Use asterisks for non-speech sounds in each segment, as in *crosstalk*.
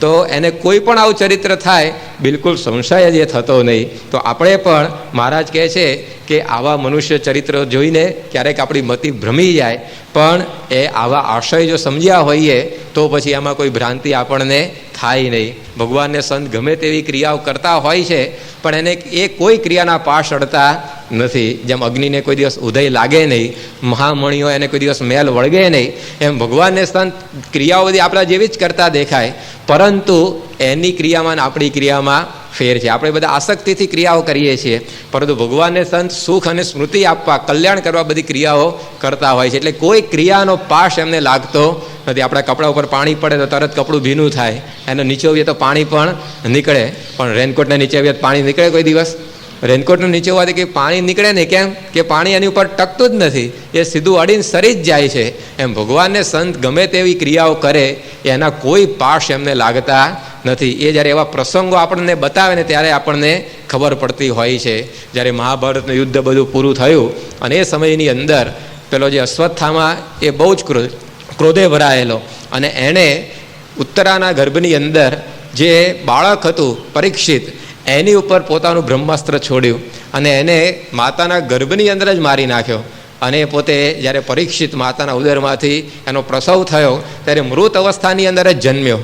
તો એને કોઈ પણ આવું ચરિત્ર થાય, બિલકુલ સંશય જ એ થતો નહીં. તો આપણે પણ, મહારાજ કહે છે કે આવા મનુષ્ય ચરિત્ર જોઈને ક્યારેક આપણી મતિ ભ્રમી જાય. પણ એ આવા આશય જો સમજ્યા હોઈએ, તો પછી આમાં કોઈ ભ્રાંતિ આપણને થાય નહીં. ભગવાનને સંત ગમે તેવી ક્રિયાઓ કરતા હોય છે, પણ એને એ કોઈ ક્રિયાના પાશ અડતા નથી. જેમ અગ્નિને કોઈ દિવસ ઉદય લાગે નહીં, મહામણીઓ એને કોઈ દિવસ મેલ વળગે નહીં. એમ ભગવાનને સંત ક્રિયાઓ બધી આપણા જેવી જ કરતા દેખાય. પરંતુ એની ક્રિયામાં આપણી ક્રિયામાં ફેર છે. આપણે બધા આસક્તિથી ક્રિયાઓ કરીએ છીએ, પરંતુ ભગવાનને સંત સુખ અને સ્મૃતિ આપવા, કલ્યાણ કરવા બધી ક્રિયાઓ કરતા હોય છે. એટલે કોઈ ક્રિયાનો પાશ એમને લાગતો નથી. આપણા કપડા ઉપર પાણી પડે તો તરત કપડું ભીનું થાય. એને નીચોવીએ તો પાણી પણ નીકળે. પણ રેનકોટને નીચેવીએ તો પાણી નીકળે કોઈ દિવસ? રેનકોટનું નીચે હોવાથી કે પાણી નીકળે ને કેમ? કે પાણી એની ઉપર ટકતું જ નથી. એ સીધું અડીને સરી જ જાય છે. એમ ભગવાનને સંત ગમે તેવી ક્રિયાઓ કરે, એના કોઈ પાશ એમને લાગતા નથી. એ જ્યારે એવા પ્રસંગો આપણને બતાવે ને ત્યારે આપણને ખબર પડતી હોય છે. જ્યારે મહાભારતનું યુદ્ધ બધું પૂરું થયું અને એ સમયની અંદર પેલો જે અશ્વત્થામાં એ બહુ જ ક્રો, ક્રોધે ભરાયેલો અને એણે ઉત્તરાના ગર્ભની અંદર જે બાળક હતું પરીક્ષિત, એની ઉપર પોતાનું બ્રહ્માસ્ત્ર છોડ્યું અને એને માતાના ગર્ભની અંદર જ મારી નાખ્યો. અને પોતે જ્યારે પરીક્ષિત માતાના ઉદરમાંથી એનો પ્રસવ થયો, ત્યારે મૃત અવસ્થાની અંદર જ જન્મ્યો.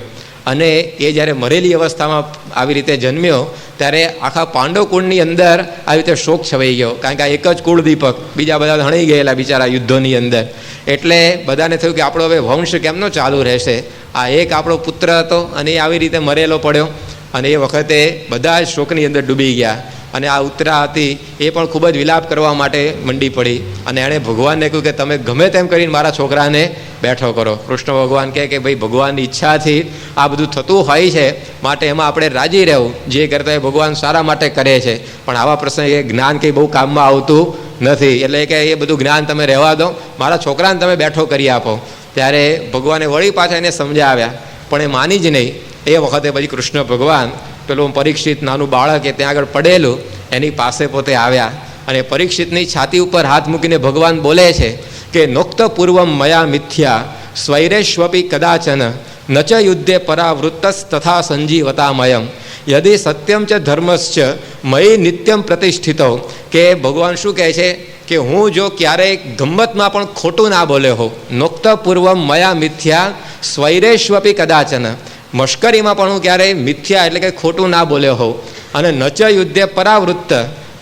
અને એ જ્યારે મરેલી અવસ્થામાં આવી રીતે જન્મ્યો, ત્યારે આખા પાંડવ કુળની અંદર આવી રીતે શોક છવાઈ ગયો. કારણ કે આ એક જ કુળદીપક, બીજા બધા હણી ગયેલા બિચારા યુદ્ધોની અંદર. એટલે બધાને થયું કે આપણો હવે વંશ કેમનો ચાલુ રહેશે? આ એક આપણો પુત્ર હતો અને એ આવી રીતે મરેલો પડ્યો. અને એ વખતે બધા જ શોકની અંદર ડૂબી ગયા. અને આ ઉત્તરા હતી, એ પણ ખૂબ જ વિલાપ કરવા માટે મંડી પડી. અને એણે ભગવાનને કહ્યું કે તમે ગમે તેમ કરીને મારા છોકરાને બેઠો કરો. કૃષ્ણ ભગવાન કહે કે ભાઈ, ભગવાનની ઈચ્છાથી આ બધું થતું હોય છે, માટે એમાં આપણે રાજી રહેવું. જે કરતા એ ભગવાન સારા માટે કરે છે. પણ આવા પ્રસંગે જ્ઞાન કંઈ બહુ કામમાં આવતું નથી. એટલે કે એ બધું જ્ઞાન તમે રહેવા દો. મારા છોકરાને તમે બેઠો કરી આપો. ત્યારે ભગવાને વળી પાછા એને સમજાવ્યા. પણ એ માની જ નહીં. એ વખતે પછી કૃષ્ણ ભગવાન પેલું પરીક્ષિત નાનું બાળક એ ત્યાં આગળ પડેલું. એની પાસે પોતે આવ્યા. અને પરીક્ષિતની છાતી ઉપર હાથ મૂકીને ભગવાન બોલે છે કે, નોક્ત પૂર્વમ મયા મિથ્યા સ્વૈરેષ્વપી કદાચન, ન ચ યુદ્ધે પરાવૃત્તસ તથા સંજીવતામયમ. યદિ સત્યમ ચ ધર્મશ્ચ, મયી નિત્યમ પ્રતિષ્ઠિતો. કે ભગવાન શું કહે છે? કે, હું જો ક્યારેય ગમ્મતમાં પણ ખોટું ના બોલ્યો હોઉં, નોક્ત પૂર્વમ મયા મિથ્યા સ્વૈરેષ્વપી કદાચન. મશ્કરીમાં પણ હું ક્યારેય મિથ્યા એટલે કે ખોટું ના બોલ્યો હોઉં. અને નચ યુદ્ધે પરાવૃત્ત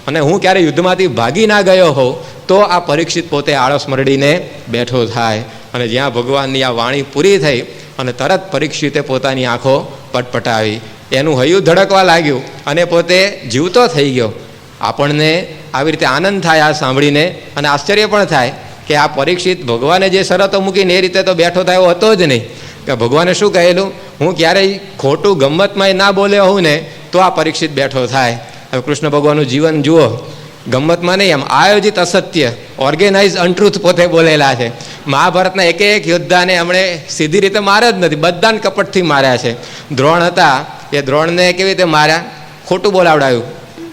અને હું ક્યારેય યુદ્ધમાંથી ભાગી ના ગયો હોઉં, તો આ પરીક્ષિત પોતે આળસ મરડીને બેઠો થાય. અને જ્યાં ભગવાનની આ વાણી પૂરી થઈ અને તરત પરીક્ષિતે પોતાની આંખો પટપટાવી. એનું હૈયું ધડકવા લાગ્યું અને પોતે જીવતો થઈ ગયો. આપણને આવી રીતે આનંદ થાય આ સાંભળીને અને આશ્ચર્ય પણ થાય કે આ પરીક્ષિત ભગવાને જે શરતો મૂકીને એ રીતે તો બેઠો થયો હતો જ નહીં. કે ભગવાને શું કહેલું? હું ક્યારેય ખોટું ગમ્મતમાં ના બોલ્યો હોઉં ને, તો આ પરીક્ષિત બેઠો થાય. હવે કૃષ્ણ ભગવાનનું જીવન જુઓ ગમતમાં નહીં, આમ આયોજિત અસત્ય ઓર્ગેનાઇઝ અનટ્રુથ પોતે બોલેલા છે. મહાભારતના એક એક યોદ્ધાને એમણે સીધી રીતે માર્યા જ નથી, બધાને કપટથી માર્યા છે. દ્રોણ હતા, એ દ્રોણને કેવી રીતે માર્યા? ખોટું બોલાવડાયું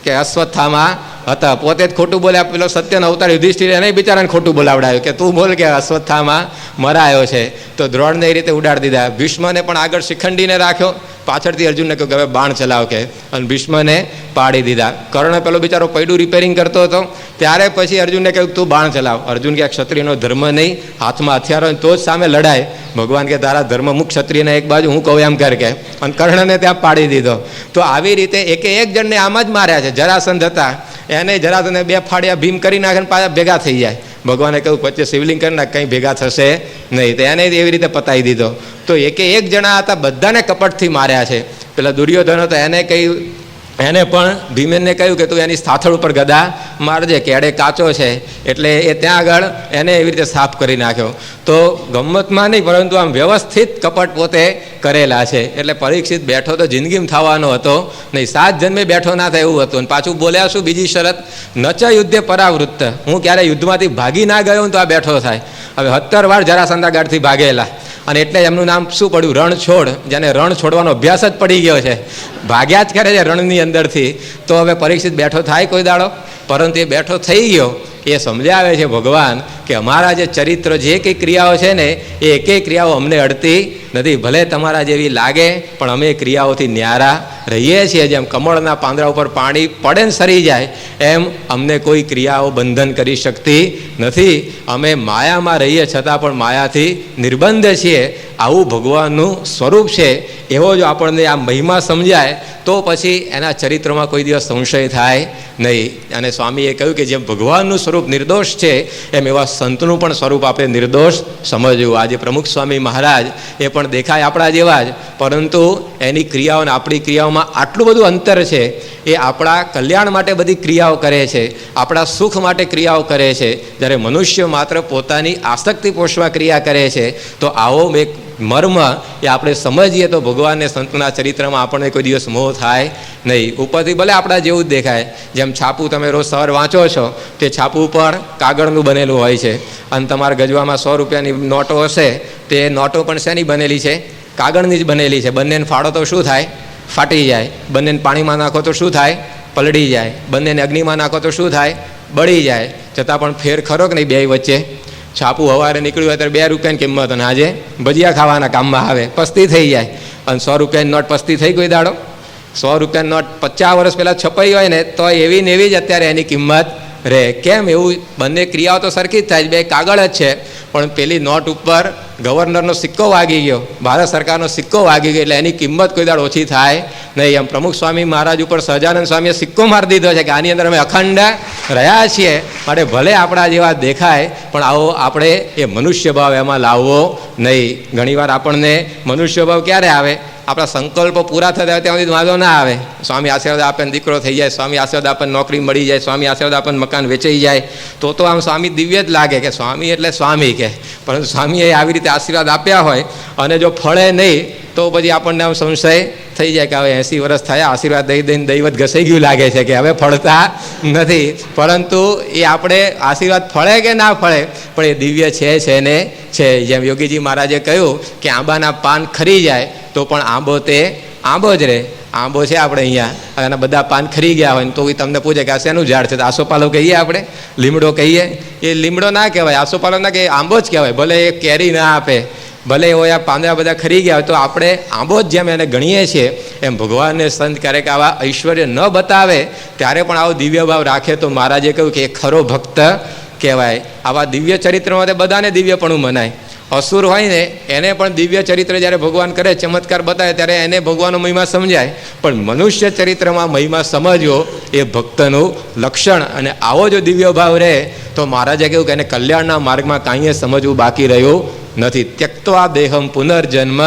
કે અશ્વત્થામાં હતા. પોતે જ ખોટું બોલ્યા પેલો સત્યનો અવતાર યુધિષ્ઠિર એને બિચારાને ખોટું બોલાવડાયું કે તું બોલ કે અશ્વત્થામાં મરાયો છે. તો દ્રોણને એ રીતે ઉડાડી દીધા. ભીષ્મને પણ આગળ શિખંડીને રાખ્યો. પાછળથી અર્જુનને કહ્યું કે હવે બાણ ચલાવ કે. અને ભીષ્મને પાડી દીધા. કર્ણ પેલો બિચારો પૈડું રિપેરિંગ કરતો હતો. ત્યારે પછી અર્જુનને કહ્યું તું બાણ ચલાવ. અર્જુન કે ક્ષત્રિયનો ધર્મ નહીં. હાથમાં હથિયારો તો જ સામે લડાય. ભગવાન કે તારા ધર્મ મુખ ક્ષત્રિયને એક બાજુ હું કહું એમ કર કે. અને કર્ણને ત્યાં પાડી દીધો. તો આવી રીતે એકે એક જણને આમ જ માર્યા છે. જરાસંધ હતા. એને જરા તને બે ફાડ્યા ભીમ કરી નાખે ને પાછા ભેગા થઈ જાય. ભગવાને કહ્યું વચ્ચે શિવલિંગ કરી નાખ, કંઈ ભેગા થશે નહીં. તો એને એવી રીતે પતાવી દીધો. તો એકે એક જણા હતા, બધાને કપટથી માર્યા છે. પેલા દુર્યોધન હતો એને કહ્યું એને પણ ભીમેનને કહ્યું કે તું એની સાથળ ઉપર ગદા મારજે કેડે કાચો છે. એટલે એ ત્યાં આગળ એને એવી રીતે સાફ કરી નાખ્યો. તો ગમ્મતમાં નહીં, પરંતુ આમ વ્યવસ્થિત કપટ પોતે કરેલા છે. એટલે પરીક્ષિત બેઠો તો જિંદગીમાં થવાનો હતો. નહીં, સાત જન્મે બેઠો ના થાય એવું હતું. અને પાછું બોલ્યા શું? બીજી શરત નચ યુદ્ધે પરાવૃત્ત. હું ક્યારે યુદ્ધમાંથી ભાગી ના ગયો તો આ બેઠો થાય. હવે સત્તર વાર જરાસંદાગાઢથી ભાગેલા. અને એટલે એમનું નામ શું પડ્યું? રણ છોડ. જેને રણ છોડવાનો અભ્યાસ જ પડી ગયો છે. ભાગ્યા જ કરે છે રણની અંદરથી. તો હવે પરીક્ષિત બેઠો થાય કોઈ દાડો? પરંતુ એ બેઠો થઈ ગયો. એ સમજાવે છે ભગવાન કે અમારા જે ચરિત્ર જે કંઈ ક્રિયાઓ છે ને, એ એકેય ક્રિયાઓ અમને અડતી નથી. ભલે તમારા જેવી લાગે, પણ અમે ક્રિયાઓથી ન્યારા રહીએ છીએ. જેમ કમળના પાંદડા ઉપર પાણી પડે ને સરી જાય, એમ અમને કોઈ ક્રિયાઓ બંધન કરી શકતી નથી. અમે માયામાં રહીએ છતાં પણ માયાથી નિર્બંધ છીએ. આવું ભગવાનનું સ્વરૂપ છે, એવો જો આપણને આ મહિમા સમજાય, તો પછી એના ચરિત્રમાં કોઈ દિવસ સંશય થાય નહીં. અને સ્વામીએ કહ્યું કે જેમ ભગવાનનું સ્વરૂપ નિર્દોષ છે, એમ એવા સંતનું પણ સ્વરૂપ આપણે નિર્દોષ સમજવું. આજે પ્રમુખ સ્વામી મહારાજ એ પણ દેખાય આપણા જેવા જ, પરંતુ એની ક્રિયાઓ અને આપણી ક્રિયાઓમાં આટલું બધું અંતર છે, એ આપણા કલ્યાણ માટે બધી ક્રિયાઓ કરે છે, આપણા સુખ માટે ક્રિયાઓ કરે છે. જ્યારે મનુષ્ય માત્ર પોતાની આસક્તિ પોષવા ક્રિયા કરે છે, તો આવો એક મર્મ એ આપણે સમજીએ તો ભગવાનને સંતના ચરિત્રમાં આપણને કોઈ દિવસ મોહ થાય નહીં. ઉપરથી ભલે આપણા જેવું જ દેખાય. જેમ છાપું તમે રોજ સવાર વાંચો છો, તે છાપું પણ કાગળનું બનેલું હોય છે. અને તમારા ગજવામાં સો રૂપિયાની નોટો હશે, તે નોટો પણ શેની બનેલી છે? કાગળની જ બનેલી છે. બંનેને ફાળો તો શું થાય? ફાટી જાય. બંનેને પાણીમાં નાખો તો શું થાય? પલળી જાય. બંનેને અગ્નિમાં નાખો તો શું થાય? બળી જાય. છતાં પણ ફેર ખરો કે નહીં બે વચ્ચે? છાપું હવારે નીકળ્યું હોય ત્યારે બે રૂપિયાની કિંમત અને આજે ભજીયા ખાવાના કામમાં આવે. પસ્તી થઈ જાય. અને સો રૂપિયાની નોટ પસ્તી થઈ ગઈ દાડો. સો રૂપિયાની નોટ પચાસ વર્ષ પહેલાં છપાઈ હોય ને, તો એવી ને એવી જ અત્યારે એની કિંમત રહે. કેમ? એવું બંને ક્રિયાઓ તો સરખી જ થાય બે કાગળ જ છે. પણ પેલી નોટ ઉપર ગવર્નરનો સિક્કો વાગી ગયો. ભારત સરકારનો સિક્કો વાગી ગયો એટલે એની કિંમત કોઈ દાડ ઓછી થાય નહીં. એમ પ્રમુખ સ્વામી મહારાજ ઉપર સહજાનંદ સ્વામીએ સિક્કો મારી દીધો છે કે આની અંદર અમે અખંડ રહ્યા છીએ. માટે ભલે આપણા જેવા દેખાય, પણ આવો આપણે એ મનુષ્ય ભાવ એમાં લાવવો નહીં. ઘણીવાર આપણને મનુષ્ય ભાવ ક્યારે આવે? આપણા સંકલ્પો પૂરા થતા ત્યાં સુધી વાંધો ના આવે. સ્વામી આશીર્વાદ આપણને દીકરો થઈ જાય, સ્વામી આશીર્વાદ આપણને નોકરી મળી જાય, સ્વામી આશીર્વાદ આપણને મકાન વેચાઈ જાય. તો તો આમ સ્વામી દિવ્ય જ લાગે કે સ્વામી એટલે સ્વામી કે. પરંતુ સ્વામીએ આવી રીતે આશીર્વાદ આપ્યા હોય અને જો ફળે નહીં તો પછી આપણને આમ સંશય થઈ જાય કે હવે એંસી વર્ષ થયા, આશીર્વાદ દઈ દઈને દૈવત ઘસાઈ ગયું લાગે છે કે હવે ફળતા નથી. પરંતુ એ આપણે આશીર્વાદ ફળે કે ના ફળે, પણ એ દિવ્ય છે છે ને છે. જેમ યોગીજી મહારાજે કહ્યું કે આંબાના પાન ખરી જાય, તો પણ આંબો તે આંબો જ રહે આંબો છે આપણે અહીંયા. અને બધા પાન ખરી ગયા હોય તો તમને પૂછે કે આ શેનું ઝાડ છે? તો આસોપાલો કહીએ આપણે. લીમડો કહીએ. એ લીમડો ના કહેવાય. આસોપાલો ના કે આંબો જ કહેવાય. ભલે એ કેરી ના આપે. ભલે હોય આ પાંદડા બધા ખરી ગયા તો આપણે આંબો જ જેમ એને ગણીએ છીએ, એમ ભગવાનને સંત ક્યારેક આવા ઐશ્વર્ય ન બતાવે, ત્યારે પણ આવો દિવ્ય ભાવ રાખે તો મહારાજે કહ્યું કે એ ખરો ભક્ત કહેવાય. આવા દિવ્ય ચરિત્રમાં તે બધાને દિવ્યપણું મનાય. અસુર હોય ને, એને પણ દિવ્ય ચરિત્ર જ્યારે ભગવાન કરે, ચમત્કાર બતાવે, ત્યારે એને ભગવાનનો મહિમા સમજાય. પણ મનુષ્ય ચરિત્રમાં મહિમા સમજવો એ ભક્તનું લક્ષણ અને આવો જો દિવ્ય ભાવ રહે, તો મહારાજે કહ્યું કે એને કલ્યાણના માર્ગમાં કાંઈએ સમજવું બાકી રહ્યું નથી. ત્યક્તવા દેહમ પુનર્જન્મ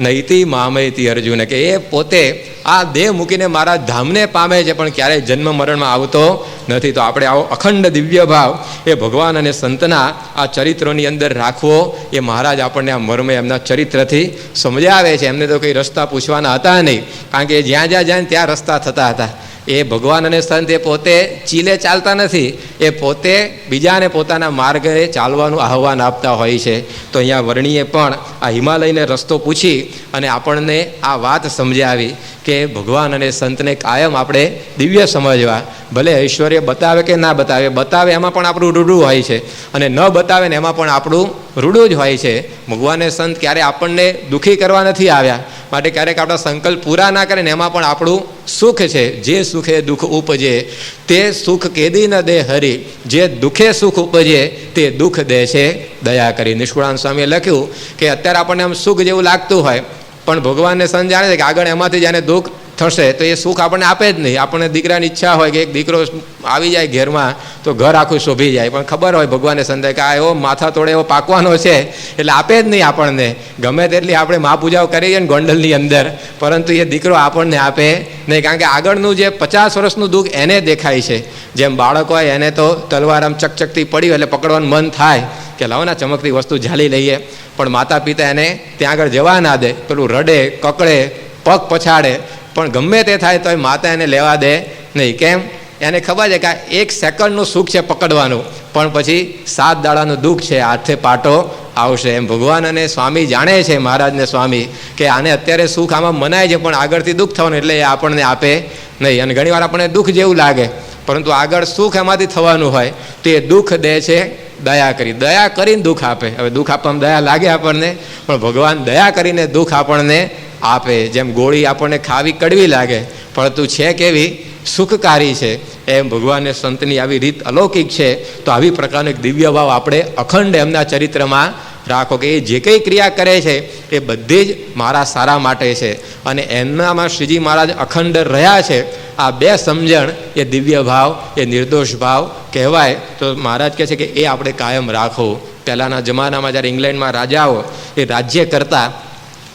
નૈતિ મામયતી અર્જુન કે એ પોતે આ દેહ મૂકીને મારા ધામને પામે છે પણ ક્યારેય જન્મ મરણમાં આવતો નથી તો આપણે આવો અખંડ દિવ્ય ભાવ એ ભગવાન અને સંતના આ ચરિત્રોની અંદર રાખવો એ મહારાજ આપણને આ મર્મે એમના ચરિત્રથી સમજાવે છે એમને તો કંઈ રસ્તા પૂછવાના હતા નહીં કારણ કે જ્યાં જ્યાં જાય ત્યાં રસ્તા થતા હતા એ ભગવાન અને સંત એ પોતે ચીલે ચાલતા નથી. એ પોતે બીજાને પોતાના માર્ગે ચાલવાનું આહવાન આપતા હોય છે. તો અહીંયા વર્ણીએ પણ આ હિમાલયને રસ્તો પૂછી અને આપણને આ વાત સમજાવી કે ભગવાન અને સંતને કાયમ આપણે દિવ્ય સમજવા. ભલે ઐશ્વર્ય બતાવે કે ના બતાવે બતાવે એમાં પણ આપણું રૂડું હોય છે. અને ન બતાવે ને એમાં પણ આપણું રૂડું જ હોય છે. ભગવાને સંત ક્યારે આપણને દુઃખી કરવા નથી આવ્યા? માટે ક્યારેક આપણા સંકલ્પ પૂરા ના કરે ને એમાં પણ આપણું સુખ છે. જે સુખે દુઃખ ઉપજે, તે સુખ કેદી ન દે હરી. જે દુઃખે સુખ ઉપજે, તે દુઃખ દે છે. દયા કરી. નિષ્કુળાન સ્વામીએ લખ્યું કે અત્યારે આપણને આમ સુખ જેવું લાગતું હોય, પણ ભગવાનને સંત જાણે છે કે આગળ એમાંથી જાણે દુઃખ થશે, તો એ સુખ આપણને આપે જ નહીં. આપણને દીકરાની ઈચ્છા હોય કે એક દીકરો આવી જાય ઘેરમાં, તો ઘર આખું શોભી જાય. પણ ખબર હોય ભગવાનને સંદેહ કે આ એવો માથા તોડે એવો પાકવાનો છે, એટલે આપે જ નહીં આપણને. ગમે તેટલી આપણે મા પૂજાઓ કરીએ ને ગોંડલની અંદર, પરંતુ એ દીકરો આપણને આપે નહીં. કારણ કે આગળનું જે પચાસ વર્ષનું દુઃખ એને દેખાય છે. જેમ બાળક હોય એને તો તલવાર આમ ચકચકતી પડી એટલે પકડવાનું મન થાય કે લાવો ના ચમકતી વસ્તુ ઝાલી લઈએ. પણ માતા પિતા એને ત્યાં આગળ જવા ના દે. પેલું રડે, કકડે, પગ પછાડે પણ ગમે તે થાય તો માતા એને લેવા દે નહીં. કેમ? એને ખબર છે કે એક સેકન્ડનું સુખ છે પકડવાનું. પણ પછી સાત દાડાનું દુઃખ છે, હાથે પાટો આવશે. એમ ભગવાન અને સ્વામી જાણે છે મહારાજને સ્વામી, કે આને અત્યારે સુખ આમાં મનાય છે, પણ આગળથી દુઃખ થવાનું એટલે એ આપણને આપે નહીં. અને ઘણીવાર આપણને દુઃખ જેવું લાગે. પરંતુ આગળ સુખ એમાંથી થવાનું હોય તો એ દુઃખ દે છે દયા કરી. દયા કરીને દુઃખ આપે. હવે દુઃખ આપવામાં દયા લાગે આપણને, પણ ભગવાન દયા કરીને દુઃખ આપણને આપે. જેમ ગોળી આપણને ખાવી કડવી લાગે, પરંતુ છે કેવી? સુખકારી છે. એમ ભગવાનને સંતની આવી રીત અલૌકિક છે, તો આવી પ્રકારનો એક દિવ્ય ભાવ આપણે અખંડ એમના ચરિત્રમાં રાખો કે એ જે કંઈ ક્રિયા કરે છે, એ બધી જ મારા સારા માટે છે. અને એમનામાં શ્રીજી મહારાજ અખંડ રહ્યા છે. આ બે સમજણ, એ દિવ્ય ભાવ, એ નિર્દોષ ભાવ કહેવાય. તો મહારાજ કહે છે કે એ આપણે કાયમ રાખો. પહેલાંના જમાનામાં જ્યારે ઇંગ્લેન્ડમાં રાજાઓ એ રાજ્ય કરતા,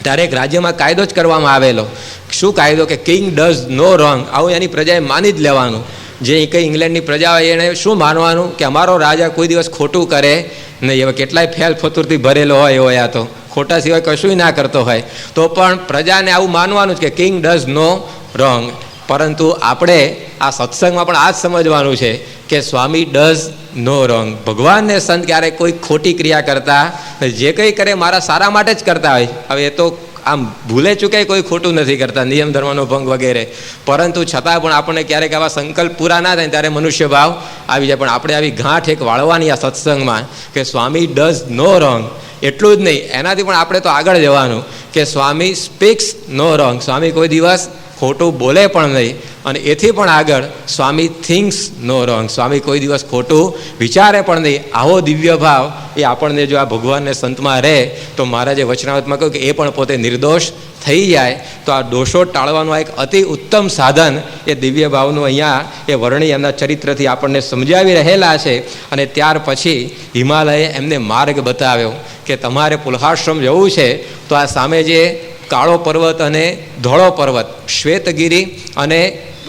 ત્યારે એક રાજ્યમાં કાયદો જ કરવામાં આવેલો. શું કાયદો? કે કિંગ ડઝ નો રોંગ આવું એની પ્રજાએ માની જ લેવાનું. જે કંઈ ઇંગ્લેન્ડની પ્રજા હોય એણે શું માનવાનું કે અમારો રાજા કોઈ દિવસ ખોટું કરે નહીં હવે કેટલાય ફેલ ફતુરથી ભરેલો હોય એવો આ તો. ખોટા સિવાય કશું ના કરતો હોય. તો પણ પ્રજાને આવું માનવાનું જ કે કિંગ ડઝ નો રોંગ પરંતુ આપણે આ સત્સંગમાં પણ આ જ સમજવાનું છે કે સ્વામી ડઝ નો રોંગ ભગવાનને સંત ક્યારેય કોઈ ખોટી ક્રિયા કરતા, જે કંઈ કરે મારા સારા માટે જ કરતા હોય. હવે એ તો આમ ભૂલે ચૂકે કોઈ ખોટું નથી કરતા, નિયમ ધર્મનો ભંગ વગેરે. પરંતુ છતાં પણ આપણને ક્યારેક આવા સંકલ્પ પૂરા ના થાય ત્યારે મનુષ્ય ભાવ આવી જાય. પણ આપણે આવી ગાંઠ એક વાળવાની આ સત્સંગમાં કે સ્વામી ડઝ નો રોંગ એટલું જ નહીં. એનાથી પણ આપણે તો આગળ જવાનું કે સ્વામી સ્પીક્સ નો રોંગ સ્વામી કોઈ દિવસ ખોટું બોલે પણ નહીં અને એથી પણ આગળ સ્વામી થિંગ્સ નો રોંગ. સ્વામી કોઈ દિવસ ખોટું વિચારે પણ નહીં. આવો દિવ્ય ભાવ એ આપણને જો આ ભગવાનને સંતમાં રહે, તો મહારાજે વચનાવતમાં કહ્યું કે એ પણ પોતે નિર્દોષ થઈ જાય. તો આ દોષો ટાળવાનું આ એક અતિ ઉત્તમ સાધન એ દિવ્ય ભાવનું અહીંયા એ વર્ણી એમના ચરિત્રથી આપણને સમજાવી રહેલા છે. અને ત્યાર પછી હિમાલયે એમને માર્ગ બતાવ્યો કે તમારે પુલહાશ્રમ જવું છે, તો આ સામે જે કાળો પર્વત અને ધોળો પર્વત, શ્વેતગીરી અને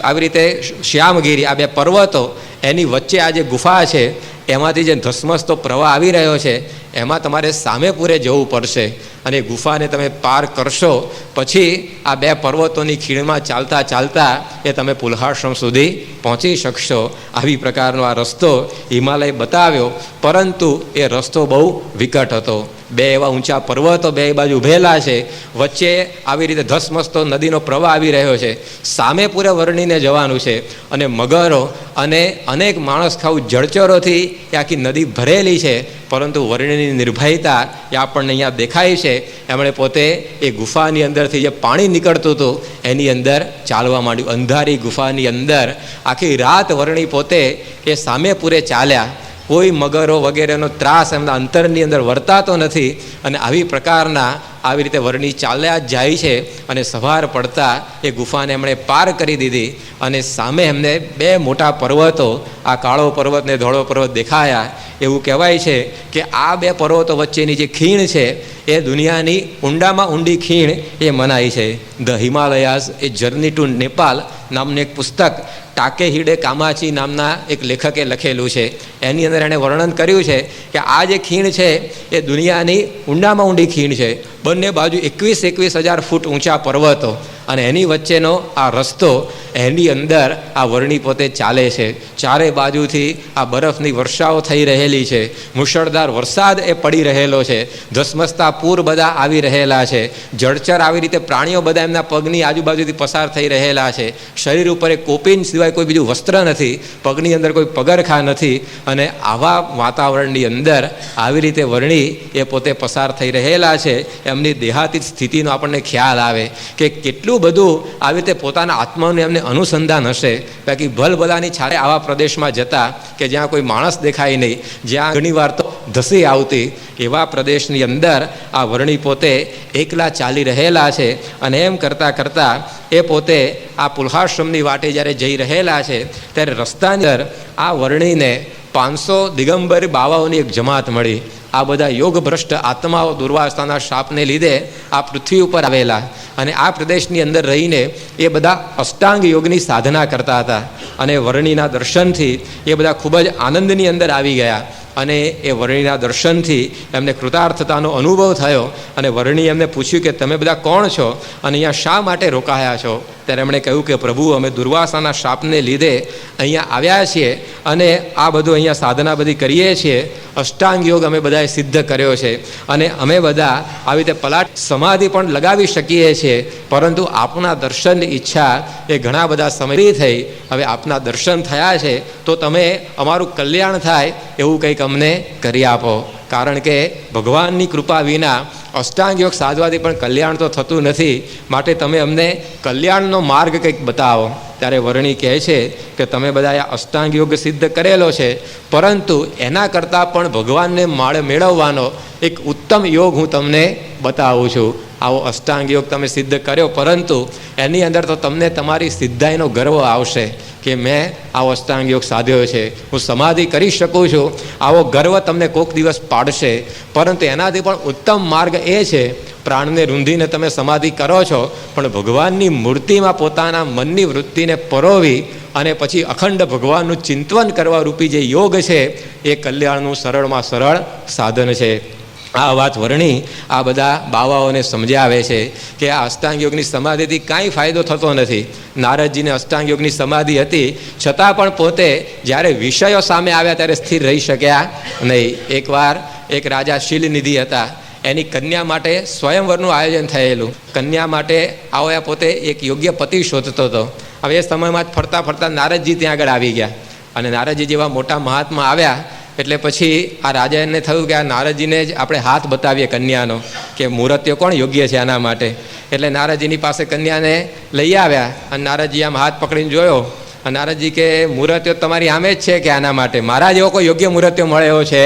આવી રીતે શ્યામગીરી, આ બે પર્વતો એની વચ્ચે આ જે ગુફા છે, એમાંથી જે ધસમસતો પ્રવાહ આવી રહ્યો છે, એમાં તમારે સામે પૂરે જવું પડશે અને ગુફાને તમે પાર કરશો, પછી આ બે પર્વતોની ખીણમાં ચાલતા ચાલતા એ તમે પુલહાશ્રમ સુધી પહોંચી શકશો. આવી પ્રકારનો આ રસ્તો હિમાલય બતાવ્યો, પરંતુ એ રસ્તો બહુ વિકટ હતો. બે એવા ઊંચા પર્વતો બે બાજુ ઉભેલા છે. વચ્ચે આવી રીતે ધસમસતો નદીનો પ્રવાહ આવી રહ્યો છે. સામે પૂરે વર્ણીને જવાનું છે અને મગરો અને અનેક માણસ ખાવું જળચરોથી એ આખી નદી ભરેલી છે. પરંતુ વર્ણિની નિર્ભયતા એ આપણને અહીંયા દેખાય છે. એમણે પોતે એ ગુફાની અંદરથી જે પાણી નીકળતું હતું, એની અંદર ચાલવા માંડ્યું. અંધારી ગુફાની અંદર આખી રાત વર્ણી પોતે એ સામે પૂરે ચાલ્યા. કોઈ મગરો વગેરેનો ત્રાસ એમના અંતરની અંદર વર્તાતો નથી અને આવી પ્રકારના આવી રીતે વર્ણી ચાલ્યા જ જાય છે અને સવાર પડતા એ ગુફાને એમણે પાર કરી દીધી અને સામે એમને બે મોટા પર્વતો, આ કાળો પર્વત ને ધોળો પર્વત દેખાયા. એવું કહેવાય છે કે આ બે પર્વતો વચ્ચેની જે ખીણ છે, એ દુનિયાની ઊંડામાં ઊંડી ખીણ એ મનાય છે. The Himalayas a journey to Nepal નામનું એક પુસ્તક ટાકે હિડે કામાચી નામના એક લેખકે લખેલું છે. એની અંદર એણે વર્ણન કર્યું છે કે આ જે ખીણ છે, એ દુનિયાની ઊંડામાં ઊંડી ખીણ છે. બંને બાજુ એકવીસ એકવીસ હજાર ફૂટ ઊંચા પર્વતો અને એની વચ્ચેનો આ રસ્તો એની અંદર આ વર્ણી પોતે ચાલે છે. ચારે બાજુથી આ બરફની વર્ષાઓ થઈ રહેલી છે. મુશળધાર વરસાદ એ પડી રહેલો છે. ધસમસતા પૂર બધા આવી રહેલા છે. જળચર આવી રીતે પ્રાણીઓ બધા એમના પગની આજુબાજુથી પસાર થઈ રહેલા છે. શરીર ઉપર એક કોપીન સિવાય કોઈ બીજું વસ્ત્ર નથી, પગની અંદર કોઈ પગરખા નથી અને આવા વાતાવરણની અંદર આવી રીતે વર્ણી એ પોતે પસાર થઈ રહેલા છે, એમની દેહાતી સ્થિતિનો આપણને ખ્યાલ આવે કે કેટલું બધું આવી રીતે પોતાના આત્માનું એમને અનુસંધાન હશે. બાકી ભલભલાની છાળે આવા પ્રદેશમાં જતા કે જ્યાં કોઈ માણસ દેખાય નહીં, જ્યાં ઘણીવાર તો ધસી આવતી એવા પ્રદેશની અંદર આ વર્ણી પોતે એકલા ચાલી રહેલા છે અને એમ કરતાં કરતાં એ પોતે આ પુલ્હાશ્રમની વાટે જ્યારે જઈ રહેલા છે ત્યારે રસ્તાની અંદર આ વર્ણીને પાંચસો દિગંબર બાવાઓની એક જમાત મળી. આ બધા યોગભ્રષ્ટ આત્માઓ દુર્વાસ્થાના શાપને લીધે આ પૃથ્વી ઉપર આવેલા અને આ પ્રદેશની અંદર રહીને એ બધા અષ્ટાંગ યોગની સાધના કરતા હતા. અને વર્ણિના દર્શનથી એ બધા ખૂબ જ આનંદની અંદર આવી ગયા અને એ વર્ણિના દર્શનથી એમને કૃતાર્થતાનો અનુભવ થયો અને વર્ણિ એમને પૂછ્યું કે તમે બધા કોણ છો અને અહીંયા શા માટે રોકાયા છો? ત્યારે એમણે કહ્યું કે પ્રભુ, અમે દુર્વાસાના શાપને લીધે અહીંયા આવ્યા છીએ અને આ બધું અહીંયા સાધના બધી કરીએ છીએ. અષ્ટાંગ યોગ અમે બધાએ સિદ્ધ કર્યો છે. અને અમે બધા આવી રીતે પલાટ સમાધિ પણ લગાવી શકીએ છીએ, પરંતુ આપના દર્શનની ઈચ્છા એ ઘણા બધા સમયથી થઈ, હવે આપના દર્શન થયા છે, તો તમે અમારું કલ્યાણ થાય એવું કંઈક અમને કરી આપો. કારણ કે ભગવાનની કૃપા વિના અષ્ટાંગ યોગ સાધવાથી પણ કલ્યાણ તો થતું નથી. માટે તમે અમને કલ્યાણનો માર્ગ કંઈક બતાવો. ત્યારે વરણી કહે છે કે તમે બધા આ અષ્ટાંગ યોગ સિદ્ધ કરેલો છે. પરંતુ એના કરતાં પણ ભગવાનને માળ મેળવવાનો એક ઉત્તમ યોગ હું તમને બતાવું છું. આવો અષ્ટાંગ યોગ તમે સિદ્ધ કર્યો. પરંતુ એની અંદર તો તમને તમારી સિદ્ધાઈનો ગર્વ આવશે કે મેં આવો અષ્ટાંગ યોગ સાધ્યો છે. હું સમાધિ કરી શકું છું. આવો ગર્વ તમને કોઈક દિવસ પાડશે. પરંતુ એનાથી પણ ઉત્તમ માર્ગ એ છે, પ્રાણને રૂંધીને તમે સમાધિ કરો છો. પણ ભગવાનની મૂર્તિમાં પોતાના મનની વૃત્તિને પરોવી અને પછી અખંડ ભગવાનનું ચિંતન કરવા રૂપી જે યોગ છે, એ કલ્યાણનું સરળમાં સરળ સાધન છે. આ વાત વર્ણી આ બધા બાવાઓને સમજાવે છે કે આ અષ્ટાંગ યોગની સમાધિથી કાંઈ ફાયદો થતો નથી. નારદજીને અષ્ટાંગ યોગની સમાધિ હતી. છતાં પણ પોતે જ્યારે વિષયો સામે આવ્યા ત્યારે સ્થિર રહી શક્યા નહીં. એકવાર એક રાજા શીલનિધિ હતા. એની કન્યા માટે સ્વયંવરનું આયોજન થયેલું. કન્યા માટે આવો પોતે એક યોગ્ય પતિ શોધતો હતો. હવે એ સમયમાં જ ફરતા ફરતા નારદજી ત્યાં આગળ આવી ગયા. અને નારદજી જેવા મોટા મહાત્મા આવ્યા એટલે પછી આ રાજાને થયું કે આ નારદજીને જ આપણે હાથ બતાવીએ કન્યાનો, કે મુહૂર્ત્ય કોણ યોગ્ય છે આના માટે. એટલે નારદજીની પાસે કન્યાને લઈ આવ્યા અને નારદજી આમ હાથ પકડીને જોયો. અને નારદજી કે મુહૂર્ત્યો તમારી આમે જ છે કે આના માટે? મારા જેવો કોઈ યોગ્ય મુહૂર્ત્યો મળે એવો છે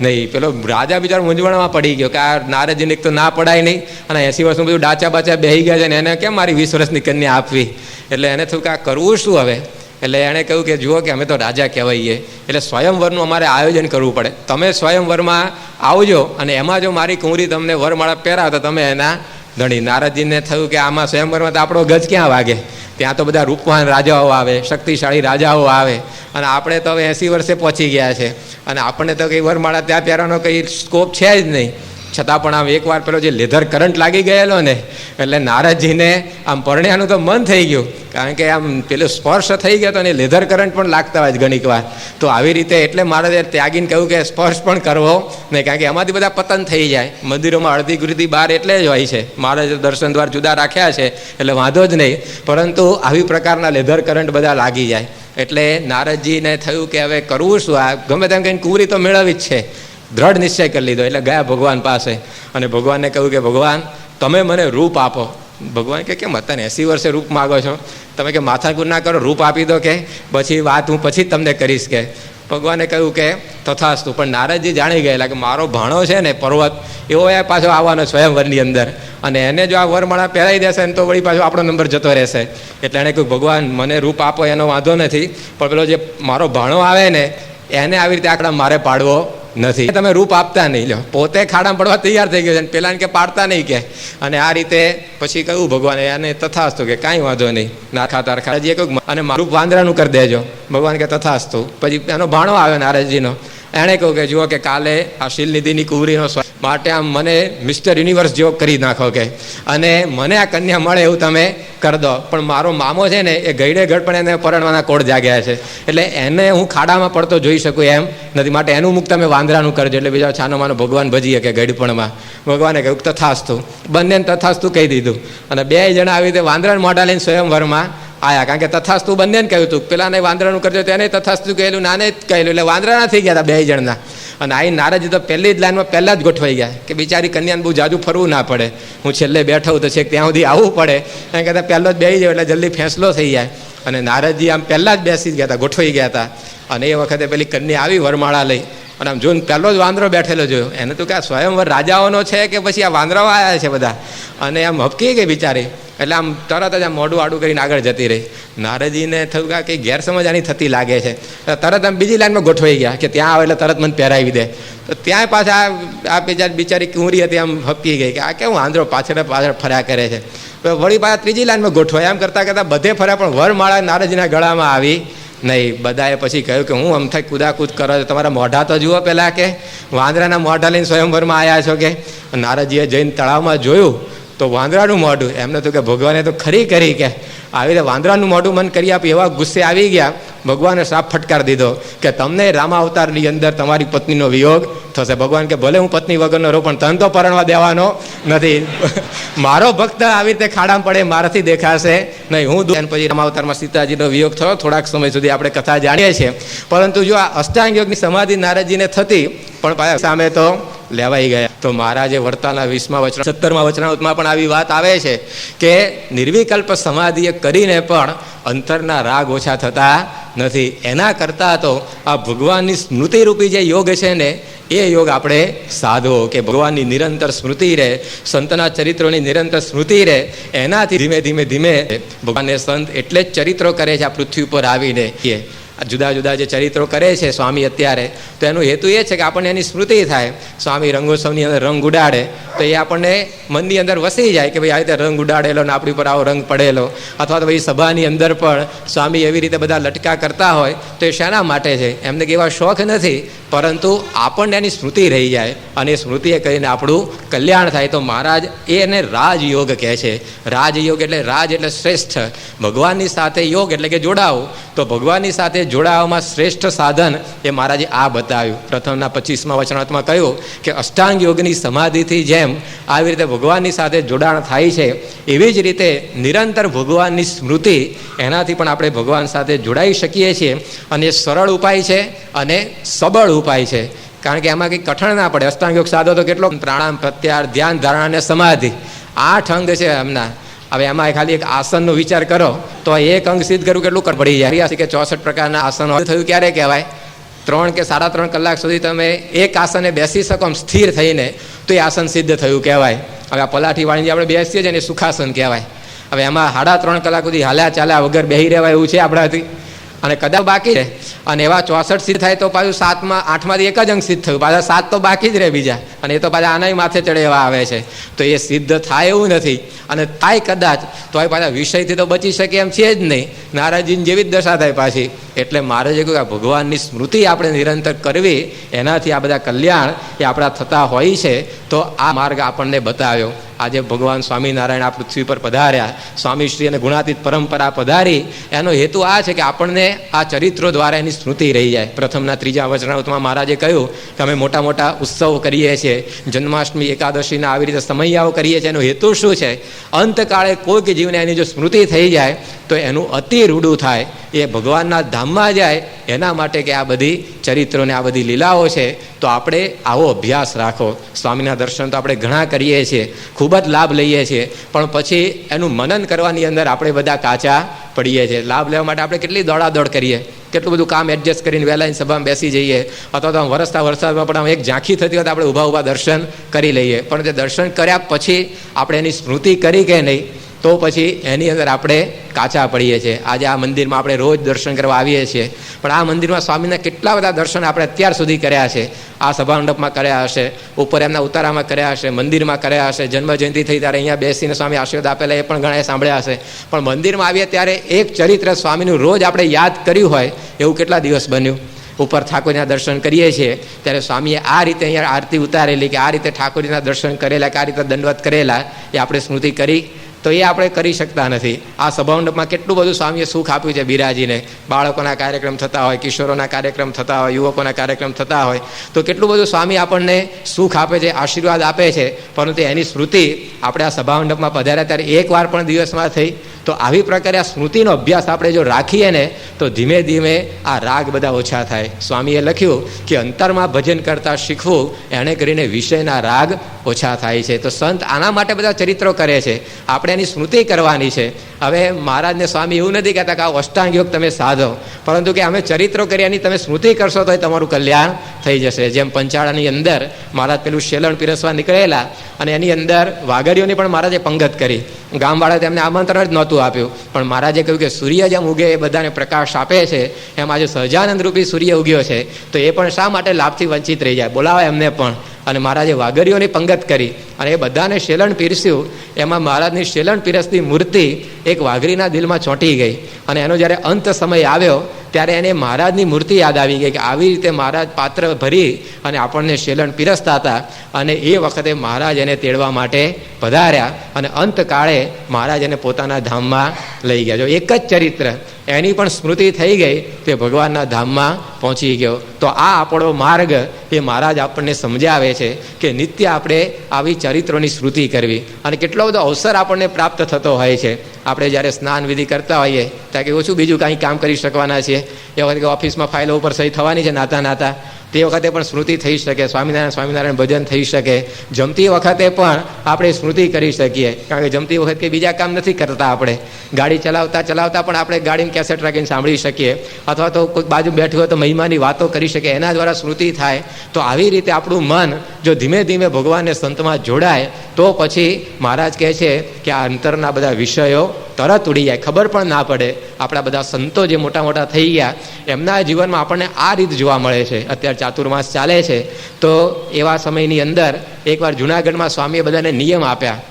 નહીં. પેલો રાજા બિચારો મૂંઝવણમાં પડી ગયો કે, આ નારદજીને તો ના પડાય નહીં. અને એસી વર્ષનું બધું ડાચા બાચા બેહી ગયા છે ને એને કેમ મારી વીસ વર્ષની કન્યા આપવી? એટલે એને થયું કે આ કરવું શું હવે? એટલે એણે કહ્યું કે, જુઓ કે અમે તો રાજા કહેવાઈએ. એટલે સ્વયંવરનું અમારે આયોજન કરવું પડે. તમે સ્વયંવરમાં આવજો અને એમાં જો મારી કુંવરી તમને વરમાળા પહેરાવ તો તમે એના ધણી. નારદજીને થયું કે આમાં સ્વયંવરમાં તો આપણો ગજ ક્યાં વાગે? ત્યાં તો બધા રૂપવાન રાજાઓ આવે, શક્તિશાળી રાજાઓ આવે. અને આપણે તો હવે એંસી વર્ષે પહોંચી ગયા છે. અને આપણને તો કંઈ વરમાળા ત્યાં પહેરવાનો કંઈ સ્કોપ છે જ નહીં. છતાં પણ આમ એકવાર પેલો જે લેધર કરંટ લાગી ગયેલો ને, એટલે નારદજીને આમ પરણ્યાનું તો મન થઈ ગયું. કારણ કે આમ પેલો સ્પર્શ થઈ ગયો તો ને લેધર કરંટ પણ લાગતા હોય ઘણીક વાર. તો આવી રીતે એટલે મારે ત્યાગીને કહ્યું કે સ્પર્શ પણ કરવો નહીં કારણ કે એમાંથી બધા પતન થઈ જાય. મંદિરોમાં અડધી ગુરદી બહાર એટલે જ હોય છે. મારે દર્શન દ્વાર જુદા રાખ્યા છે, એટલે વાંધો જ નહીં. પરંતુ આવી પ્રકારના લેધર કરંટ બધા લાગી જાય. એટલે નારદજીને થયું કે હવે કરવું શું? આ ગમે તેમ કંઈ કુવરી તો મેળવવી જ છે. દ્રઢ નિશ્ચય કરી લીધો. એટલે ગયા ભગવાન પાસે. અને ભગવાનને કહ્યું કે, ભગવાન, તમે મને રૂપ આપો. ભગવાન કે કેમ અત્યારે એસી વર્ષે રૂપ માગો છો. તમે કે માથાકૂર ના કરો, રૂપ આપી દો કે. પછી વાત હું પછી તમને કરીશ કે. ભગવાને કહ્યું કે, તથાસ્તુ. પણ નારદજી જાણી ગયેલા કે, મારો ભાણો છે ને, પર્વત, એવો એ પાછો આવવાનો સ્વયંવરની અંદર. અને એને જો આ વરમાળા પહેરાવી દેશે ને, તો વળી પાછો આપણો નંબર જતો રહેશે. એટલે એણે કહ્યું, ભગવાન, મને રૂપ આપો, એનો વાંધો નથી. પણ પેલો જે મારો ભાણો આવે ને, એને આવી રીતે આંકડા મારે પાડવો. નથી. તમે રૂપ આપતા નહીં લો પોતે ખાડામાં પડવા તૈયાર થઈ ગયો છે પેલાને કે પાડતા નહીં કે. અને આ રીતે પછી કહ્યું ભગવાન એને તથાસ્તુ કે કાંઈ વાંધો નહીં. ના ખાતા ખાજી કહ્યું અને મારું વાંદરાનું કરી દેજો. ભગવાન કે તથાસ્તુ. પછી એનો ભાણો આવ્યો નારદજીનો. એણે કહ્યું કે, જુઓ કે કાલે આ શિલનિધિની કુંવરીનો સ્વ- માટે આમ મને મિસ્ટર યુનિવર્સ જેવો કરી નાખો કે. અને મને આ કન્યા મળે એવું તમે કરી દો. પણ મારો મામો છે ને, એ ગઈડે ગઢ પણ એને પરણવાના કોડ જાગ્યા છે. એટલે એને હું ખાડામાં પડતો જોઈ શકું એમ નથી. માટે એનું મુખ તમે વાંદરાનું કરજો. એટલે બીજા છાનો માનો, ભગવાન ભજીએ કે ગઢપણમાં ભગવાને કહ્યું, તથાસ્તુ. બંનેને તથાસ્તુ કહી દીધું. અને બે જણા આવી રીતે વાંદરાને મોઢા લઈને સ્વયંવરમાં આયા, કારણ કે તથાસ્તુ બંનેને કહ્યું હતું પેલાને વાંદરાનું કરજો, તેને તથાસ્તુ કહેલું, નાને જ કહેલું, એટલે વાંદરા થઈ ગયા હતા બે જણના. અને આ નારાજી તો પહેલી જ લાઈનમાં પહેલાં જ ગોઠવાઈ ગયા, કે બિચારી કન્યાને બહુ જાજુ ફરવું ના પડે. હું છેલ્લે બેઠો તો છેક ત્યાં સુધી આવવું પડે. એમ કહેતા પહેલો જ બેસી જાય એટલે જલ્દી ફેંસલો થઈ જાય. અને નારદજી આમ પહેલાં જ બેસી જ ગયા હતા, ગોઠવાઈ ગયા હતા. અને એ વખતે પેલી કન્યા આવી વરમાળા લઈ. અને આમ જોઈને પહેલો જ વાંદરો બેઠેલો જોયો. એને તો કે આ સ્વયંવર રાજાઓનો છે કે પછી આ વાંદરાઓ આવ્યા છે બધા? અને આમ હપકી ગઈ બિચારી. એટલે આમ તરત જ આમ મોઢું આડું કરીને આગળ જતી રહી. નારદજીને થયું કે ગેરસમજ આની થતી લાગે છે. તરત આમ બીજી લાઈનમાં ગોઠવાઈ ગયા કે ત્યાં આવે એટલે તરત મને પહેરાવી દે. તો ત્યાં પાછા આ બીજા બિચારી કુંરી હતી આમ હપકી ગઈ કે આ કેવું આંધળો પાછળ પાછળ ફર્યા કરે છે. વળી પાછા ત્રીજી લાઈનમાં ગોઠવાય. એમ કરતાં કરતાં બધે ફર્યા પણ વરમાળા નારદજીના ગળામાં આવી નહીં. બધાએ પછી કહ્યું કે હું અમથાઈ કુદાકૂદ કરો છો. તમારા મોઢા તો જુઓ પહેલાં કે વાંદરાના મોઢા લઈને સ્વયંવરમાં આવ્યા છો કે. નારદજીએ જઈને તળાવમાં જોયું. તો વાંદરાનું મોઢું. એમને તો કે ભગવાને તો ખરી કરી કે આવી રીતે વાંદરાનું મોઢું મન કરી આપી એવા ગુસ્સે આવી ગયા. ભગવાને સાપ ફટકાર દીધો કે તમને રામા અવતારની અંદર તમારી પત્નીનો વિયોગ થશે. ભગવાન કે ભલે હું પત્ની વગરનો રહું, પણ તન તો પરણવા દેવાનો નથી. *laughs* મારો ભક્ત આવી રીતે ખાડામાં પડે, મારાથી દેખાશે નહીં. હું પછી રામાવતારમાં સીતાજીનો વિયોગ થયો. થોડાક સમય સુધી આપણે કથા જાણીએ છીએ. પરંતુ જો આ અષ્ટાંગ યોગની સમાધિ નારદજીને થતી, પણ સામે તો લેવાઈ ગયા. તો મહારાજે વર્તાના વીસમા વચન, સત્તરમા વચનામાં પણ આવી વાત આવે છે કે નિર્વિકલ્પ સમાધિએ કરીને પણ અંતરના રાગ ઓછા થતા નથી. એના કરતાં તો આ ભગવાનની સ્મૃતિરૂપી જે યોગ છે ને, એ યોગ આપણે સાધવો કે ભગવાનની નિરંતર સ્મૃતિ રહે સંતના ચરિત્રોની નિરંતર સ્મૃતિ રહે એનાથી ધીમે ધીમે ધીમે ભગવાનને સંત એટલે જ ચરિત્રો કરે છે આ પૃથ્વી ઉપર આવીને. જુદા જુદા જે ચરિત્રો કરે છે સ્વામી અત્યારે, તો એનો હેતુ એ છે કે આપણને એની સ્મૃતિ થાય. સ્વામી રંગોત્સવની અંદર રંગ ઉડાડે તો એ આપણને મનની અંદર વસી જાય કે ભાઈ આ રીતે રંગ ઉડાડેલો ને આપણી ઉપર આવો રંગ પડેલો. અથવા તો ભાઈ સભાની અંદર પણ સ્વામી એવી રીતે બધા લટકા કરતા હોય તો એ શાના માટે છે. એમને એવા શોખ નથી, પરંતુ આપણને એની સ્મૃતિ રહી જાય અને એ સ્મૃતિએ કરીને આપણું કલ્યાણ થાય. તો મહારાજ એને રાજયોગ કહે છે. રાજયોગ એટલે રાજ એટલે શ્રેષ્ઠ. ભગવાનની સાથે યોગ એટલે કે જોડાવું. તો ભગવાનની સાથે જોડાવામાં શ્રેષ્ઠ સાધન એ મહારાજે આ બતાવ્યું. પ્રથમના પચીસમાં વચનાત્મા કહ્યું કે અષ્ટાંગ યોગની સમાધિથી જેમ આવી રીતે ભગવાનની સાથે જોડાણ થાય છે, એવી જ રીતે નિરંતર ભગવાનની સ્મૃતિ એનાથી પણ આપણે ભગવાન સાથે જોડાઈ શકીએ છીએ. અને સરળ ઉપાય છે અને સબળ ઉપાય છે. કારણ કે એમાં કંઈ કઠણ ના પડે. અષ્ટાંગ સાધો તો કેટલો? પ્રાણાયામ પ્રત્યાર ધ્યાન, ધારણા અને સમાધિ. આઠ અંગ છે એમના. હવે એમાં ખાલી એક આસનનો વિચાર કરો. તો એક અંગ સિદ્ધ કરવું કેટલું પડી જાય. કે ચોસઠ પ્રકારના આસનો. થયું ક્યારે કહેવાય? ત્રણ કે સાડા ત્રણ કલાક સુધી તમે એક આસને બેસી શકો સ્થિર થઈને, તો એ આસન સિદ્ધ થયું કહેવાય. હવે આ પલાઠી વાળીને જે આપણે બેસીએ છીએ ને સુખાસન કહેવાય. હવે એમાં સાડા ત્રણ કલાક સુધી હાલ્યા ચાલ્યા વગર બેહી રહેવાય એવું છે આપણાથી? અને કદાચ બાકી રહે. અને એવા ચોસઠ સિદ્ધ થાય તો પાછું સાતમાં, આઠમાંથી એક જ અંક સિદ્ધ થયું. પાછા સાત તો બાકી જ રહે બીજા. અને એ તો પાછા આનાય માથે ચડે એવા આવે છે. તો એ સિદ્ધ થાય એવું નથી. અને થાય કદાચ તો એ પાછા વિષયથી તો બચી શકે એમ છે જ નહીં. નારાજીની જેવી જ દશા થાય પાછી. એટલે મારે જે કહ્યું ભગવાનની સ્મૃતિ આપણે નિરંતર કરવી, એનાથી આ બધા કલ્યાણ એ આપણા થતા હોય છે. તો આ માર્ગ આપણને બતાવ્યો. આજે ભગવાન સ્વામિનારાયણ આ પૃથ્વી પર પધાર્યા. સ્વામીશ્રી અને ગુણાતીત પરંપરા પધારી. એનો હેતુ આ છે કે આપણને આ ચરિત્રો દ્વારા એની સ્મૃતિ રહી જાય. પ્રથમના ત્રીજા વચનાવતમાં મહારાજે કહ્યું કે અમે મોટા મોટા ઉત્સવ કરીએ છીએ. જન્માષ્ટમી, એકાદશીના આવી રીતે સમૈયાઓ કરીએ છીએ. એનો હેતુ શું છે? અંતકાળે કોઈક જીવને એની જો સ્મૃતિ થઈ જાય, તો એનું અતિ રૂડું થાય. એ ભગવાનના ધામમાં જાય, એના માટે કે આ બધી ચરિત્રોને, આ બધી લીલાઓ છે, તો આપણે આવો અભ્યાસ રાખો. સ્વામીના દર્શન તો આપણે ઘણા કરીએ છીએ, ખૂબ જ લાભ લઈએ છીએ, પણ પછી એનું મનન કરવાની અંદર આપણે બધા કાચા પડીએ છીએ. લાભ લેવા માટે આપણે કેટલી દોડાદોડ કરીએ, કેટલું બધું કામ એડજસ્ટ કરીને વહેલા સભામાં બેસી જઈએ, અથવા તો વરસતા વરસાદમાં પણ એક ઝાંખી થતી હોય તો આપણે ઊભા ઊભા દર્શન કરી લઈએ. પણ તે દર્શન કર્યા પછી આપણે એની સ્મૃતિ કરી કે નહીં તો પછી એની અંદર આપણે કાચા પડીએ છીએ. આજે આ મંદિરમાં આપણે રોજ દર્શન કરવા આવીએ છીએ. પણ આ મંદિરમાં સ્વામીના કેટલા બધા દર્શન આપણે અત્યાર સુધી કર્યા છે. આ સભામંડપમાં કર્યા હશે, ઉપર એમના ઉતારામાં કર્યા હશે, મંદિરમાં કર્યા હશે જન્મ જયંતિ થઈ ત્યારે અહીંયા બેસીને સ્વામી આશીર્વાદ આપેલા એ પણ ઘણા સાંભળ્યા હશે. પણ મંદિરમાં આવીએ ત્યારે એક ચરિત્ર સ્વામીનું રોજ આપણે યાદ કર્યું હોય, એવું કેટલા દિવસ બન્યું? ઉપર ઠાકોરના દર્શન કરીએ છીએ, ત્યારે સ્વામીએ આ રીતે અહીંયા આરતી ઉતારેલી કે આ રીતે ઠાકોરીના દર્શન કરેલા, કે આ રીતે દંડવત કરેલા, એ આપણે સ્મૃતિ કરી તો એ આપણે કરી શકતા નથી. આ સભામંડપમાં કેટલું બધું સ્વામીએ સુખ આપ્યું છે બિરાજીને. બાળકોના કાર્યક્રમ થતા હોય, કિશોરોના કાર્યક્રમ થતા હોય, યુવકોના કાર્યક્રમ થતા હોય. તો કેટલું બધું સ્વામી આપણને સુખ આપે છે, આશીર્વાદ આપે છે. પરંતુ એની સ્મૃતિ આપણે આ સભામંડપમાં પધાર્યા ત્યારે એકવાર પણ દિવસમાં થઈ. તો આવી પ્રકારે આ સ્મૃતિનો અભ્યાસ આપણે જો રાખીએ ને, તો ધીમે ધીમે આ રાગ બધા ઓછા થાય. સ્વામીએ લખ્યું કે અંતરમાં ભજન કરતાં શીખવું, એણે કરીને વિષયના રાગ ઓછા થાય છે. તો સંત આના માટે બધા ચરિત્રો કરે છે. આપણે એની સ્મૃતિ કરવાની છે. હવે મહારાજને સ્વામી એવું નથી કહેતા કે આ અષ્ટાંગ યોગ તમે સાધો. પરંતુ કે અમે ચરિત્રો કરી એની તમે સ્મૃતિ કરશો તો તમારું કલ્યાણ થઈ જશે. જેમ પંચાળાની અંદર મહારાજ પેલું શેલણ પીરસવા નીકળેલા અને એની અંદર વાઘરીઓની પણ મહારાજે પંગત કરી. ગામવાળા તેમને આમંત્રણ જ નહોતું આપ્યું. પણ મહારાજે કહ્યું કે સૂર્ય જેમ ઉગે એ બધાને પ્રકાશ આપે છે, એમ આજે સહજાનંદ રૂપી સૂર્ય ઉગ્યો છે. તો એ પણ શા માટે લાભથી વંચિત રહી જાય? બોલાવે એમને પણ. અને મહારાજે વાઘરીઓની પંગત કરી અને એ બધાને શેલણ પીરસ્યું. એમાં મહારાજની શેલણ પીરસતી મૂર્તિ એક વાઘરીના દિલમાં ચોંટી ગઈ અને એનો જ્યારે અંત સમય આવ્યો ત્યારે એને મહારાજની મૂર્તિ યાદ આવી ગઈ કે આવી રીતે મહારાજ પાત્ર ભરી અને આપણને શેલણ પીરસતા હતા. અને એ વખતે મહારાજ એને તેડવા માટે પધાર્યા અને અંતકાળે મહારાજ એને પોતાના ધામમાં લઈ ગયા. જો એક જ ચરિત્ર, એની પણ સ્મૃતિ થઈ ગઈ તે ભગવાનના ધામમાં પહોંચી ગયો. તો આ આપણો માર્ગ એ મહારાજ આપણને સમજાવે છે કે નિત્ય આપણે આવી ચરિત્રોની સ્મૃતિ કરવી. અને કેટલો બધો અવસર આપણને પ્રાપ્ત થતો હોય છે. આપણે જ્યારે સ્નાન વિધિ કરતા હોઈએ, ત્યાં કે ઓછું બીજું કાંઈ કામ કરી શકવાના છીએ. એ વખતે ઓફિસમાં ફાઇલો ઉપર સહી થવાની છે નાતા નાતા તે વખતે પણ સ્મૃતિ થઈ શકે, સ્વામિનારાયણ સ્વામિનારાયણ ભજન થઈ શકે. જમતી વખતે પણ આપણે સ્મૃતિ કરી શકીએ. કારણ કે જમતી વખતે કે બીજા કામ નથી કરતા આપણે. ગાડી ચલાવતા ચલાવતા પણ આપણે ગાડીને કેસેટ રાખીને સાંભળી શકીએ. અથવા તો કોઈક બાજુ બેઠું હોય તો મહિમાની વાતો કરી શકીએ એના દ્વારા સ્મૃતિ થાય. તો આવી રીતે આપણું મન જો ધીમે ધીમે ભગવાનને સંતમાં જોડાય, તો પછી મહારાજ કહે છે કે આ અંતરના બધા વિષયો તરત ઉડી જાય. ખબર પણ ના પડે. આપણા બધા સંતો જે મોટા મોટા થઈ ગયા, એમના જીવનમાં આપણને આ રીત જોવા મળે છે. અત્યારે ચાતુર્માસ ચાલે છે. તો એવા સમયની અંદર એકવાર જુનાગઢમાં સ્વામીએ બધાને નિયમ આપ્યા.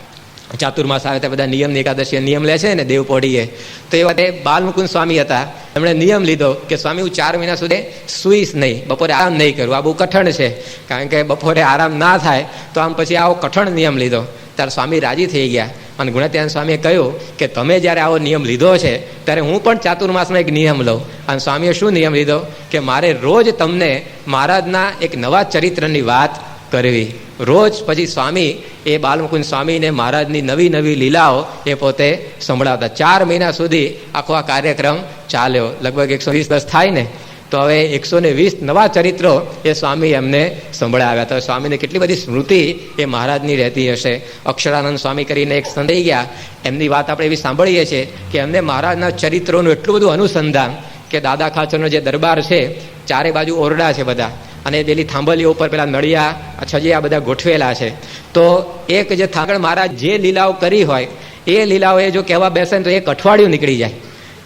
ચાતુર્માસ આવે ત્યાં બધા નિયમની એકાદશી નિયમ લે છે ને દેવપોડીએ તો એ વાતે બાલમુકુંદ સ્વામી હતા. એમણે નિયમ લીધો કે સ્વામી, હું ચાર મહિના સુધી સુઈશ નહીં. બપોરે આરામ નહીં કરું. આ બહુ કઠણ છે. કારણ કે બપોરે આરામ ના થાય, તો આમ પછી આવો કઠણ નિયમ લીધો. ત્યારે સ્વામી રાજી થઈ ગયા. અને ગુણાત્યાન સ્વામીએ કહ્યું કે તમે જ્યારે આવો નિયમ લીધો છે, ત્યારે હું પણ ચાતુર્માસનો એક નિયમ લઉં. અને સ્વામીએ શું નિયમ લીધો? કે મારે રોજ તમને મહારાજના એક નવા ચરિત્રની વાત કરવી. રોજ પછી સ્વામી, એ બાલમુકુંદ સ્વામીને મહારાજની નવી નવી લીલાઓ એ પોતે સંભળાવતા. ચાર મહિના સુધી આખો આ કાર્યક્રમ ચાલ્યો. લગભગ એકસો વીસ દસ થાય ને. તો હવે એકસો ને વીસ નવા ચરિત્રો એ સ્વામી એમને સંભળાવ્યા તો સ્વામીને કેટલી બધી સ્મૃતિ એ મહારાજની રહેતી હશે. અક્ષરાનંદ સ્વામી કરીને એક સંદેઈ ગયા. એમની વાત આપણે એવી સાંભળીએ છીએ કે એમને મહારાજના ચરિત્રોનું એટલું બધું અનુસંધાન કે દાદા ખાચરનો જે દરબાર છે, ચારે બાજુ ઓરડા છે બધા. અને પેલી થાંભલીઓ ઉપર પેલા નળિયા છજિયા બધા ગોઠવેલા છે. તો એક જે થાંગણ મહારાજ જે લીલાઓ કરી હોય, એ લીલાઓ એ જો કહેવા બેસે તો એક અઠવાડિયું નીકળી જાય.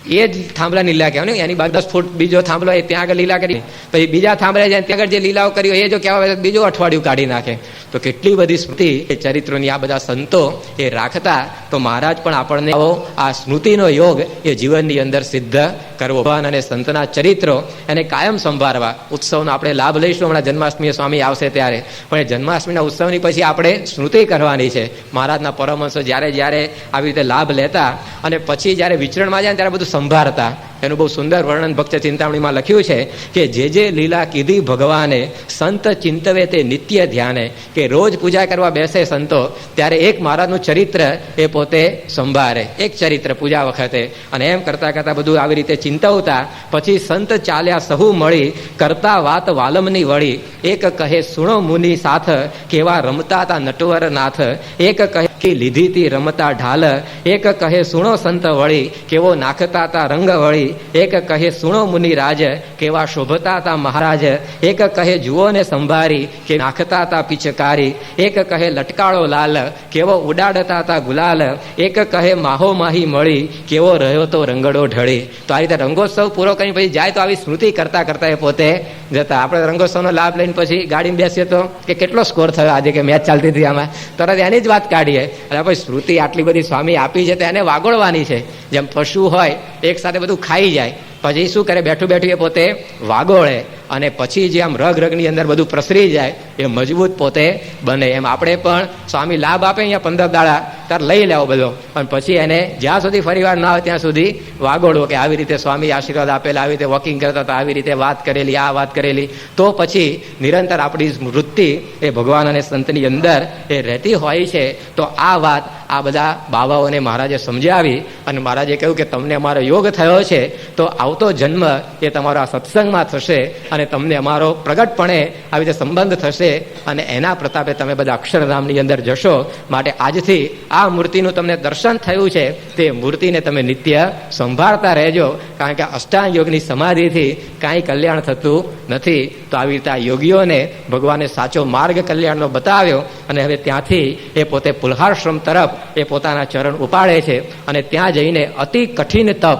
એ જ થાંભલા લીલા કહેવાય ને, એની બાદ દસ ફૂટ બીજો થાંભલો એ ત્યાં આગળ લીલા કરી. પછી બીજા થાંભલા જાય ત્યાં આગળ જે લીલાઓ કરી એ જો કહેવાય બીજું અઠવાડિયું કાઢી નાખે. તો કેટલી બધી સ્મૃતિ એ ચરિત્રોની આ બધા સંતો એ રાખતા. તો મહારાજ પણ આપણને આવો આ સ્મૃતિનો યોગ એ જીવનની અંદર સિદ્ધ કરવો. ભગવાન અને સંતના ચરિત્રો એને કાયમ સંભાળવા. ઉત્સવનો આપણે લાભ લઈશું. હમણાં જન્માષ્ટમી સ્વામી આવશે ત્યારે. પણ એ જન્માષ્ટમીના ઉત્સવની પછી આપણે સ્મૃતિ કરવાની છે. મહારાજના પરમહંસો જ્યારે જ્યારે આવી રીતે લાભ લેતા અને પછી જ્યારે વિચરણમાં જાય ત્યારે બધું સંભાળતા એનું બહુ સુંદર વર્ણન ભક્ત ચિંતામણીમાં લખ્યું છે કે જે જે લીલા કીધી ભગવાને, સંત ચિંતવે તે નિત્ય ધ્યાને, કે રોજ પૂજા કરવા બેસે સંતો, ત્યારે એક મહારાજનું ચરિત્ર એ પોતે સંભાળે એક ચરિત્ર પૂજા વખતે. અને એમ કરતાં કરતાં બધું આવી રીતે ચિંતવતા, પછી સંત ચાલ્યા સહુ મળી, કરતા વાત વાલમની વળી. એક કહે, સુણો મુનિ સાથ, કેવા રમતા તા નટવર નાથ એક કહે, કે લીધી તી રમતા ઢાલ. એક કહે, સુણો સંત વળી, કેવો નાખતા તા રંગ વળી. એક કહે, સુણો મુનિ રાજ, કેવા શોભતા તા મહારાજ. એક કહે જુઓ ને સંભારી, કે નાખતા તા પિચકારી. એક કહે, લટકાળો લાલ, કેવો ઉડાડતા તા ગુલાલ. એક કહે, માહો માહી મળી, કેવો રહ્યો તો રંગડો ઢળી. તો આ રીતે રંગોત્સવ પૂરો કરીને પછી જાય તો આવી સ્મૃતિ કરતા કરતા એ પોતે જતા. આપણે રંગોત્સવનો લાભ લઈને પછી ગાડીમાં બેસીએ તો કે કેટલો સ્કોર થયો આજે કે મેચ ચાલતી હતી આમાં. તરત એની જ વાત કાઢીએ. અને પછી સ્મૃતિ આટલી બધી સ્વામી આપી છે, તો એને વાગોળવાની છે. જેમ પશુ હોય, એક સાથે બધું ખાઈ જાય. પછી શું કરે? બેઠું બેઠું એ પોતે વાગોળે અને પછી જે આમ રગ રગની અંદર બધું પ્રસરી જાય, એ મજબૂત પોતે બને. એમ આપણે પણ સ્વામી લાભ આપે અહીંયા પંદર દાડા, તાર લઈ લેવો બધો. અને પછી એને જ્યાં સુધી ફરીવાર ના આવે ત્યાં સુધી વાગોળવો કે આવી રીતે સ્વામી આશીર્વાદ આપેલા, આવી રીતે વોકિંગ કરતા હતા, આવી રીતે વાત કરેલી, આ વાત કરેલી. તો પછી નિરંતર આપણી વૃત્તિ એ ભગવાન અને સંતની અંદર એ રહેતી હોય છે. તો આ વાત આ બધા બાબાઓને મહારાજે સમજાવી અને મહારાજે કહ્યું કે તમને અમારો યોગ થયો છે, તો આવતો જન્મ એ તમારો આ સત્સંગમાં થશે અને તમને અમારો પ્રગટપણે આવી રીતે સંબંધ થશે અને એના પ્રતાપે તમે બધા અક્ષરધામની અંદર જશો. માટે આજથી આ મૂર્તિનું તમને દર્શન થયું છે, તે મૂર્તિને તમે નિત્ય સંભાળતા રહેજો. કારણ કે અષ્ટાંગ યોગની સમાધિથી કાંઈ કલ્યાણ થતું નથી. તો આવી રીતે આ યોગીઓને ભગવાને સાચો માર્ગ કલ્યાણનો બતાવ્યો અને હવે ત્યાંથી એ પોતે પુલહારશ્રમ તરફ એ પોતાના ચરણ ઉપાડે છે અને ત્યાં જઈને અતિ કઠિન તપ,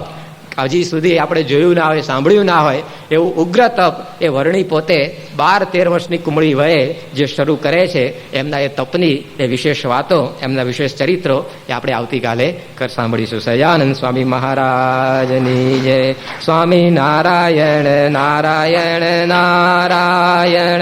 હજી સુધી આપણે જોયું ના હોય, સાંભળ્યું ના હોય, એવું ઉગ્ર તપ એ વર્ણી પોતે બાર તેર વર્ષની કુમળી વયે જે શરૂ કરે છે, એમના એ તપની એ વિશેષ વાતો, એમના વિશેષ ચરિત્રો એ આપણે આવતીકાલે કર, સાંભળીશું. સજાનંદ સ્વામી મહારાજની જય. સ્વામી નારાયણ નારાયણ નારાયણ.